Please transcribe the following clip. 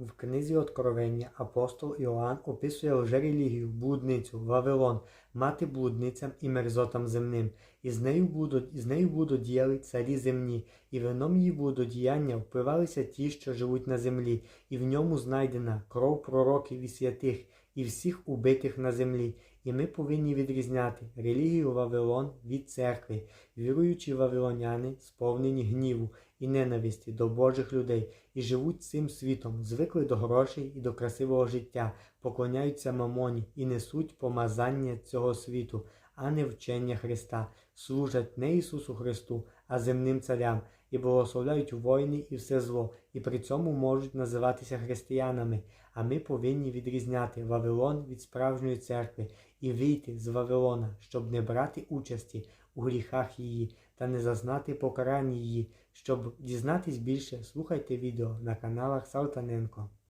В книзі Откровення апостол Іоанн описує лжерелігію, блудницю, Вавилон, мати блудницям і мерзотам земним. І з нею будуть, з нею будуть діяли царі земні, і вином її блудодіяння впивалися ті, що живуть на землі, і в ньому знайдена кров пророків і святих, і всіх убитих на землі. І ми повинні відрізняти релігію Вавилон від церкви, віруючі вавилоняни, сповнені гніву і ненависті до Божих людей, і живуть цим світом, звикли до грошей і до красивого життя, поклоняються мамоні і несуть помазання цього світу, а не вчення Христа, служать не Ісусу Христу, а земним царям, і благословляють воїни і все зло, і при цьому можуть називатися християнами. А ми повинні відрізняти Вавилон від справжньої церкви і вийти з Вавилона, щоб не брати участі у гріхах її та не зазнати покарання її. Щоб дізнатись більше, слухайте відео на каналах Салтаненко.